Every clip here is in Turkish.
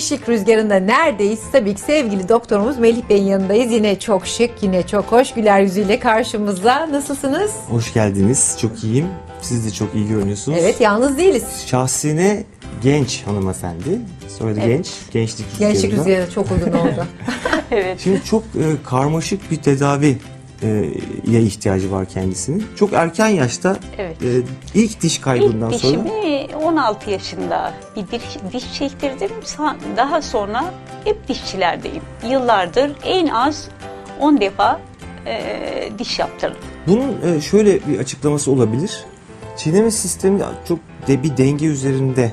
Şık rüzgarında neredeyiz? Tabii ki sevgili doktorumuz Melih Bey'in yanındayız. Yine çok şık, yine çok hoş güler yüzüyle karşımızda. Nasılsınız? Hoş geldiniz. Çok iyiyim. Siz de çok iyi görünüyorsunuz. Evet, yalnız değiliz. Şahsine genç hanımefendi. Soyadı genç. Gençlik rüzgarında. Gençlik rüzgarı çok uygun oldu. Evet. Şimdi çok e, karmaşık bir tedavi e, ye ihtiyacı var kendisinin. Çok erken yaşta Evet. e, ilk diş kaybından İlk sonra dişimi 16 yaşında bir diş, diş çektirdim. Daha sonra hep dişçilerdeyim. Yıllardır en az 10 defa e, diş yaptırdım. bunun e, şöyle bir açıklaması olabilir. Çiğneme sistemi çok de bir denge üzerinde.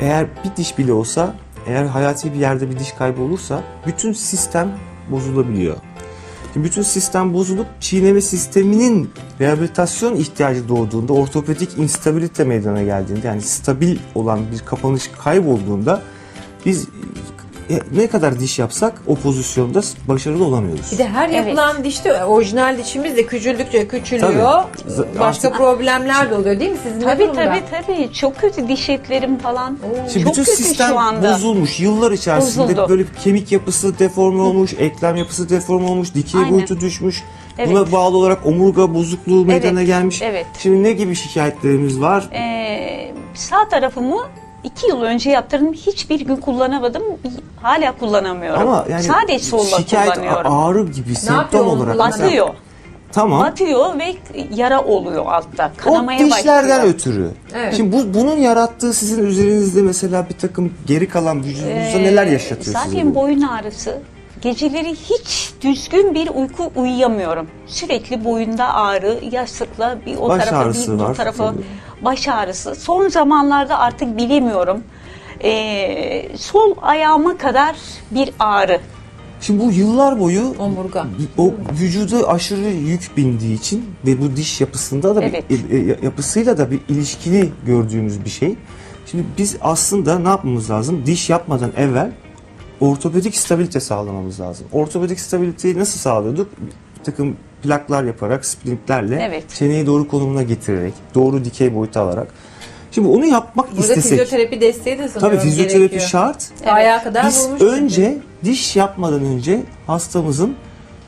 Eğer bir diş bile olsa, eğer hayati bir yerde bir diş kaybı olursa bütün sistem bozulabiliyor. Bütün sistem bozulup çiğneme sisteminin rehabilitasyon ihtiyacı doğduğunda, ortopedik instabilite meydana geldiğinde yani stabil olan bir kapanış kaybolduğunda e, ne kadar diş yapsak o pozisyonda başarılı olamıyoruz. Bir de her yapılan dişte orijinal dişimiz de küçüldükçe küçülüyor. Z- Başka artık- problemler de oluyor değil mi? Sizin ne Tabii durumda? tabii tabii. Çok kötü diş etlerim falan. Şimdi Çok bütün kötü sistem şu anda. bozulmuş. Yıllar içerisinde Bozuldu. böyle kemik yapısı deforme olmuş, eklem yapısı deforme olmuş, dikey Aynen. boyutu düşmüş. Evet. Buna bağlı olarak omurga bozukluğu meydana Evet, gelmiş. evet. Şimdi ne gibi şikayetlerimiz var? Ee, sağ tarafımı iki yıl önce yaptırdım. Hiçbir gün kullanamadım. Hala kullanamıyorum. Ama yani Sadece solla şikayet kullanıyorum. ağrı gibi semptom yapıyor olarak. kullanarak? Batıyor. Tamam. Batıyor ve yara oluyor altta. O Kanamaya dişlerden başlıyor. ötürü. Evet. Şimdi bu, bunun yarattığı sizin üzerinizde mesela bir takım geri kalan vücudunuzda Ee, neler yaşatıyor size Zaten bu? boyun ağrısı. Geceleri hiç düzgün bir uyku uyuyamıyorum. Sürekli boyunda ağrı, yastıkla bir o Baş tarafa bir bu var tarafa tabii. baş ağrısı. Son zamanlarda artık bilemiyorum. Ee, sol ayağıma kadar bir ağrı. Şimdi bu yıllar boyu Omurga. o vücuda aşırı yük bindiği için ve bu diş yapısında da Evet. bir, e, e, yapısıyla da bir ilişkili gördüğümüz bir şey. Şimdi biz aslında ne yapmamız lazım? Diş yapmadan evvel ortopedik stabilite sağlamamız lazım. Ortopedik stabiliteyi nasıl sağlıyorduk? Bir takım plaklar yaparak, splintlerle Evet. çeneyi doğru konumuna getirerek, doğru dikey boyuta alarak. Şimdi onu yapmak Burada istesek. fizyoterapi desteği de sanıyorum Tabii fizyoterapi gerekiyor. şart. Ayağa kadar Biz vurmuş. çünkü. önce diş yapmadan önce hastamızın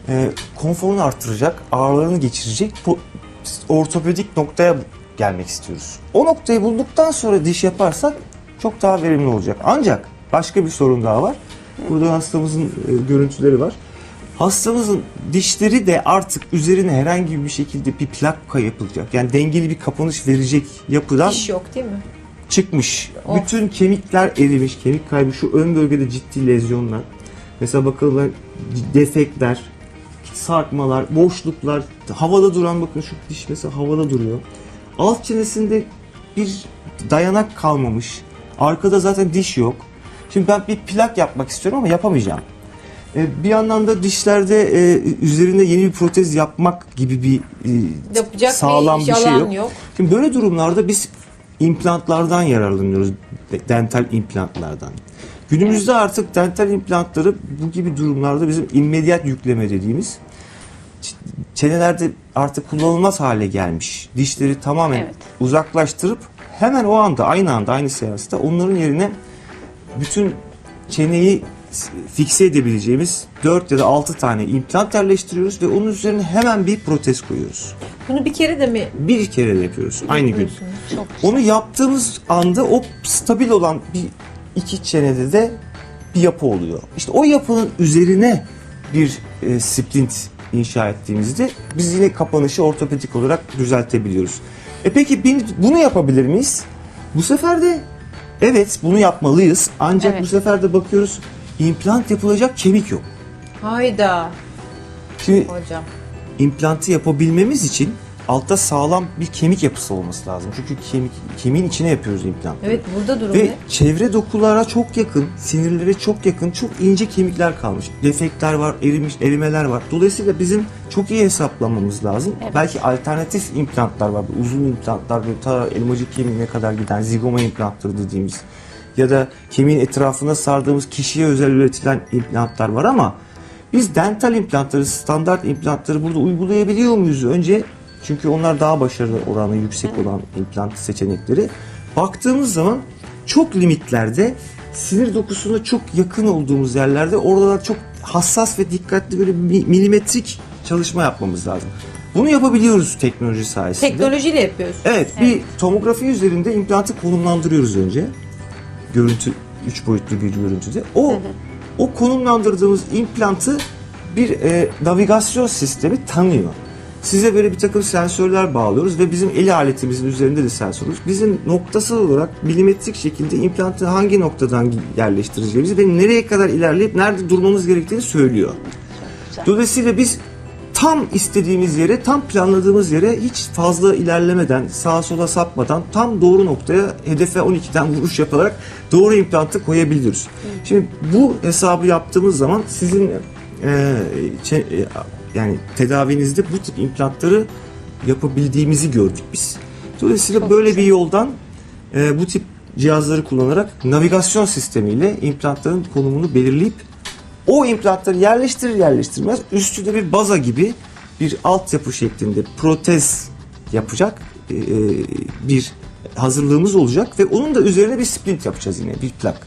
e, konforunu arttıracak, ağrılarını geçirecek bu ortopedik noktaya gelmek istiyoruz. O noktayı bulduktan sonra diş yaparsak çok daha verimli olacak. Ancak başka bir sorun daha var. Burada hastamızın e, görüntüleri var. Hastamızın dişleri de artık üzerine herhangi bir şekilde bir plak yapılacak. Yani dengeli bir kapanış verecek yapıdan Diş yok değil mi? çıkmış. Of. Bütün kemikler erimiş. Kemik kaybı şu ön bölgede ciddi lezyonlar. Mesela bakılan defekler, sarkmalar, boşluklar, havada duran bakın şu diş mesela havada duruyor. Alt çenesinde bir dayanak kalmamış. Arkada zaten diş yok. Şimdi ben bir plak yapmak istiyorum ama yapamayacağım. E, Bir yandan da dişlerde e, üzerinde yeni bir protez yapmak gibi bir e, Yapacak sağlam bir, bir şey yok. yok. Şimdi böyle durumlarda biz implantlardan yararlanıyoruz. Dental implantlardan. Günümüzde artık dental implantları bu gibi durumlarda bizim immediat yükleme dediğimiz çenelerde artık kullanılmaz hale gelmiş. Dişleri tamamen Evet. uzaklaştırıp hemen o anda aynı anda aynı seansta onların yerine bütün çeneyi fikse edebileceğimiz 4 ya da 6 tane implant yerleştiriyoruz ve onun üzerine hemen bir protez koyuyoruz. Bunu bir kere de mi Bir kere de yapıyoruz aynı gün. Çok. Onu yaptığımız anda o stabil olan bir iki çenede de bir yapı oluyor. İşte o yapının üzerine bir e, splint inşa ettiğimizde biz yine kapanışı ortopedik olarak düzeltebiliyoruz. E peki bunu yapabilir miyiz? Bu sefer de evet bunu yapmalıyız. Ancak Evet. bu sefer de bakıyoruz implant yapılacak kemik yok. Hayda Şimdi hocam. implantı yapabilmemiz için altta sağlam bir kemik yapısı olması lazım. Çünkü kemik kemiğin içine yapıyoruz implantı. Evet burada durum Ve ne? çevre dokulara çok yakın, sinirlere çok yakın çok ince kemikler kalmış. Defekler var, erimiş, erimeler var. Dolayısıyla bizim çok iyi hesaplamamız lazım. Evet. Belki alternatif implantlar var. Uzun implantlar böyle ta elmacık kemiğine kadar giden zigoma implantları dediğimiz ya da kemiğin etrafına sardığımız kişiye özel üretilen implantlar var ama biz dental implantları, standart implantları burada uygulayabiliyor muyuz? Önce çünkü onlar daha başarılı oranı yüksek olan implant seçenekleri. Baktığımız zaman çok limitlerde sinir dokusuna çok yakın olduğumuz yerlerde oralar çok hassas ve dikkatli böyle mi- milimetrik çalışma yapmamız lazım. Bunu yapabiliyoruz teknoloji sayesinde. Teknolojiyle yapıyoruz. Evet, bir tomografi üzerinde implantı konumlandırıyoruz önce. Görüntü, üç boyutlu bir görüntüde. O o konumlandırdığımız implantı bir e, navigasyon sistemi tanıyor. Size böyle bir takım sensörler bağlıyoruz ve bizim el aletimizin üzerinde de sensörümüz. Bizim noktasal olarak milimetrik şekilde implantı hangi noktadan yerleştireceğimizi ve nereye kadar ilerleyip nerede durmamız gerektiğini söylüyor. Dolayısıyla biz tam istediğimiz yere, tam planladığımız yere hiç fazla ilerlemeden, sağa sola sapmadan tam doğru noktaya hedefe 12'den vuruş yaparak doğru implantı koyabiliyoruz. Şimdi bu hesabı yaptığımız zaman sizin e, e, yani tedavinizde bu tip implantları yapabildiğimizi gördük biz. Dolayısıyla Çok böyle güzel. bir yoldan e, bu tip cihazları kullanarak navigasyon sistemiyle implantların konumunu belirleyip o implantları yerleştirir yerleştirmez üstünde bir baza gibi bir altyapı şeklinde protez yapacak e, bir hazırlığımız olacak ve onun da üzerine bir splint yapacağız yine bir plak.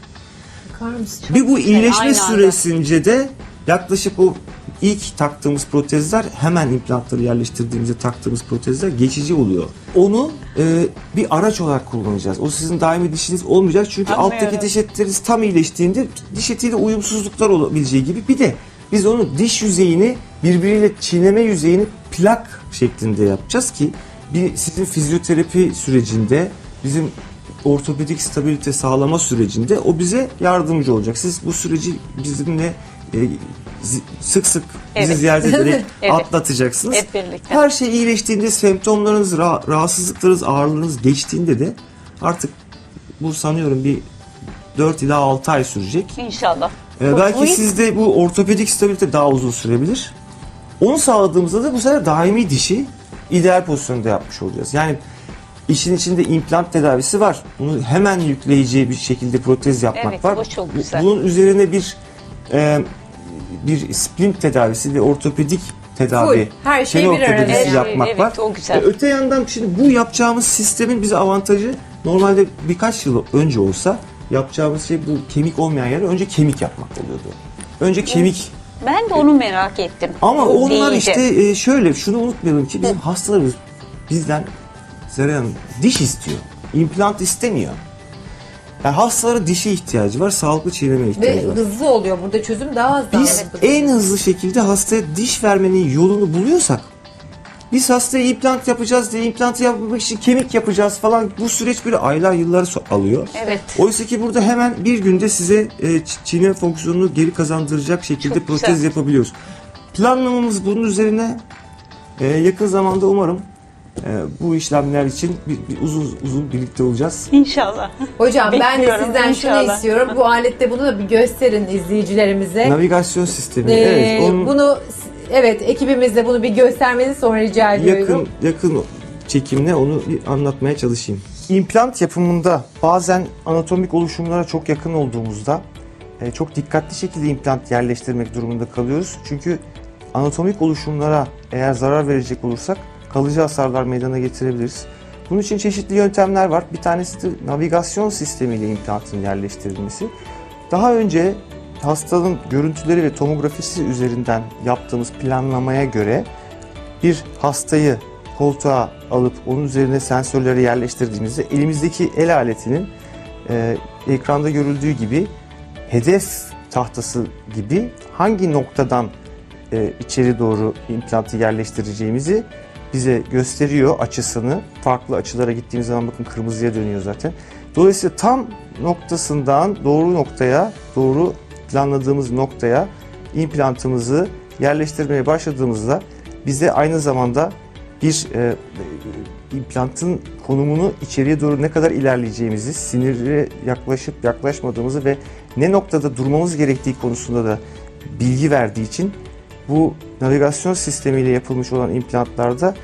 Bir bu iyileşme süresince de yaklaşık o ilk taktığımız protezler hemen implantları yerleştirdiğimizde taktığımız protezler geçici oluyor. Onu e, bir araç olarak kullanacağız. O sizin daimi dişiniz olmayacak çünkü Anlıyorum. alttaki diş etleriniz tam iyileştiğinde diş etiyle uyumsuzluklar olabileceği gibi bir de biz onu diş yüzeyini birbiriyle çiğneme yüzeyini plak şeklinde yapacağız ki bir sizin fizyoterapi sürecinde bizim ortopedik stabilite sağlama sürecinde o bize yardımcı olacak. Siz bu süreci bizimle e, sık sık bizi Evet. ziyaret ederek Evet. atlatacaksınız. Hep birlikte. Her şey iyileştiğinde, semptomlarınız, ra- rahatsızlıklarınız, ağrılarınız geçtiğinde de artık bu sanıyorum bir 4 ila 6 ay sürecek. İnşallah. Ee, belki bu- sizde bu ortopedik stabilite daha uzun sürebilir. Onu sağladığımızda da bu sefer daimi dişi ideal pozisyonda yapmış olacağız. Yani işin içinde implant tedavisi var. Bunu hemen yükleyici bir şekilde protez yapmak Evet, var. bu çok güzel. Bunun üzerine bir e, bir splint tedavisi ve ortopedik tedavi, Full, her şey kene bir arada. Evet, yapmak evet, var. o güzel. E, öte yandan şimdi bu yapacağımız sistemin bize avantajı normalde birkaç yıl önce olsa yapacağımız şey bu kemik olmayan yere önce kemik yapmak oluyordu. Önce kemik Ben de onu merak ettim. ama O onlar değildi. işte e, şöyle şunu unutmayalım ki bizim hastalarımız bizden Zeren Hanım diş istiyor. İmplant istemiyor. Yani hastaların dişe ihtiyacı var, sağlıklı çiğneme Ve ihtiyacı var. hızlı oluyor. Burada çözüm daha hızlı. Biz en hızlı şekilde hastaya diş vermenin yolunu buluyorsak biz hastaya implant yapacağız diye implantı yapmak için kemik yapacağız falan bu süreç böyle aylar yıllar so- alıyor. Evet. Oysa ki burada hemen bir günde size e, ç- çiğneme fonksiyonunu geri kazandıracak şekilde Çok protez güzel. yapabiliyoruz. Planlamamız bunun üzerine e, yakın zamanda umarım bu işlemler için bir, bir uzun uzun birlikte olacağız. İnşallah. Hocam ben de Bekliyorum, sizden şunu inşallah. istiyorum. Bu alette bunu da bir gösterin izleyicilerimize. Navigasyon sistemi. Ee, evet, onun Bunu evet ekibimizle bunu bir göstermenizi sonra rica ediyorum. yakın yakın çekimle onu bir anlatmaya çalışayım. İmplant yapımında bazen anatomik oluşumlara çok yakın olduğumuzda e, çok dikkatli şekilde implant yerleştirmek durumunda kalıyoruz. Çünkü anatomik oluşumlara eğer zarar verecek olursak kalıcı hasarlar meydana getirebiliriz. Bunun için çeşitli yöntemler var. Bir tanesi de navigasyon sistemiyle implantın yerleştirilmesi. Daha önce hastanın görüntüleri ve tomografisi üzerinden yaptığımız planlamaya göre bir hastayı koltuğa alıp onun üzerine sensörleri yerleştirdiğimizde elimizdeki el aletinin e, ekranda görüldüğü gibi hedef tahtası gibi hangi noktadan e, içeri doğru implantı yerleştireceğimizi bize gösteriyor açısını. Farklı açılara gittiğimiz zaman bakın kırmızıya dönüyor zaten. Dolayısıyla tam noktasından doğru noktaya, doğru planladığımız noktaya implantımızı yerleştirmeye başladığımızda bize aynı zamanda bir e, implantın konumunu içeriye doğru ne kadar ilerleyeceğimizi, sinire yaklaşıp yaklaşmadığımızı ve ne noktada durmamız gerektiği konusunda da bilgi verdiği için bu navigasyon sistemiyle yapılmış olan implantlarda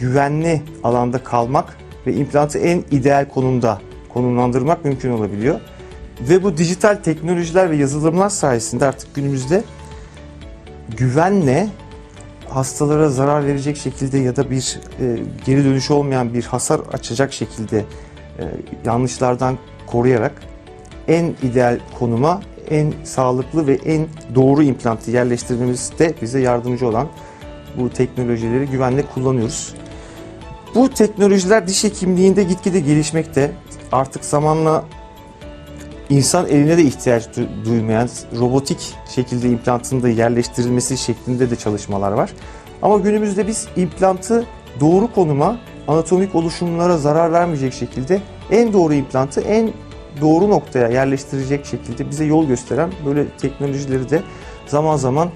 güvenli alanda kalmak ve implantı en ideal konumda konumlandırmak mümkün olabiliyor. Ve bu dijital teknolojiler ve yazılımlar sayesinde artık günümüzde güvenle hastalara zarar verecek şekilde ya da bir e, geri dönüşü olmayan bir hasar açacak şekilde e, yanlışlardan koruyarak en ideal konuma, en sağlıklı ve en doğru implantı yerleştirmemizde bize yardımcı olan bu teknolojileri güvenle kullanıyoruz. Bu teknolojiler diş hekimliğinde gitgide gelişmekte. Artık zamanla insan eline de ihtiyaç du- duymayan robotik şekilde implantın da yerleştirilmesi şeklinde de çalışmalar var. Ama günümüzde biz implantı doğru konuma, anatomik oluşumlara zarar vermeyecek şekilde en doğru implantı en doğru noktaya yerleştirecek şekilde bize yol gösteren böyle teknolojileri de zaman zaman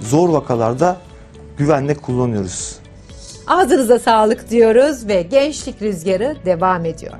zor vakalarda güvenle kullanıyoruz. Ağzınıza sağlık diyoruz ve gençlik rüzgarı devam ediyor.